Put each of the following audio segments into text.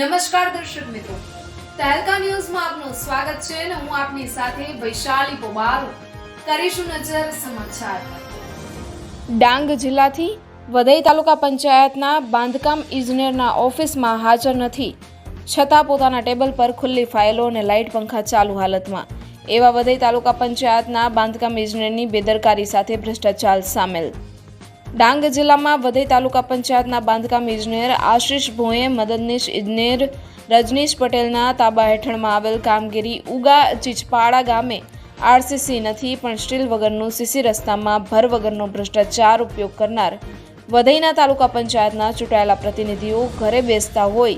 નમસ્કાર દર્શક મિત્રો. તહેલકા ન્યૂઝમાં આપનું સ્વાગત છે અને હું આપની સાથે વૈશાલી પોબારો કરીશું નજર સમાચાર. ડાંગ જિલ્લાથી વધઈ તાલુકા પંચાયતના બાંધકામ ઇજનેરના ઓફિસમાં હાજર નથી. છતાં પોતાના ટેબલ પર ખુલ્લી ફાઇલો અને લાઇટ પંખા ચાલુ હાલતમાં. એવા વધઈ તાલુકા પંચાયતના બાંધકામ ઇજનેરની બેદરકારી સાથે ભ્રષ્ટાચાર સામેલ. ડાંગ જિલ્લામાં વધઈ તાલુકા પંચાયતના બાંધકામ ઇજનેર આશીષ ભોએ મદદનીશ ઇજનેર રજનીશ પટેલના તાબા હેઠળમાં આવેલ કામગીરી ઉગા ચીચપાડા ગામે આરસીસી નથી, પણ સ્ટીલ વગરનું સીસી રસ્તામાં ભર વગરનો ભ્રષ્ટાચાર ઉપયોગ કરનાર વધઈના તાલુકા પંચાયતના ચૂંટાયેલા પ્રતિનિધિઓ ઘરે બેસતા હોય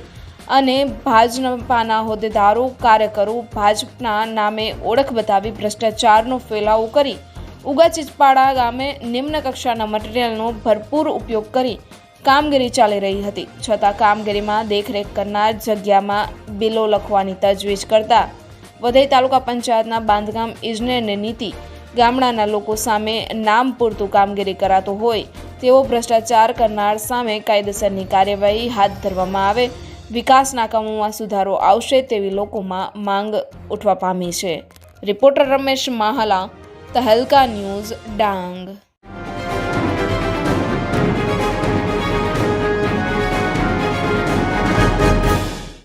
અને ભાજપાના હોદ્દેદારો, કાર્યકરો ભાજપના નામે ઓળખ બતાવી ભ્રષ્ટાચારનો ફેલાવો કરી ઉગા ચીચપાડા ગામે નિમ્ન કક્ષાના મટીરીયલનો ભરપૂર ઉપયોગ કરી કામગીરી ચાલી રહી હતી. છતાં કામગીરીમાં દેખરેખ કરનાર જગ્યામાં બિલો લખવાની તજવીજ કરતા વધઈ તાલુકા પંચાયતના બાંધકામ ઇજનેરની નીતિ, ગામડાના લોકો સામે નામ પૂરતું કામગીરી કરાતો હોય તેવો ભ્રષ્ટાચાર કરનાર સામે કાયદેસરની કાર્યવાહી હાથ ધરવામાં આવે, વિકાસના કામોમાં સુધારો આવશે તેવી લોકોમાં માંગ ઉઠવા પામી છે. Reporter Ramesh Mahla Tehelka news Dang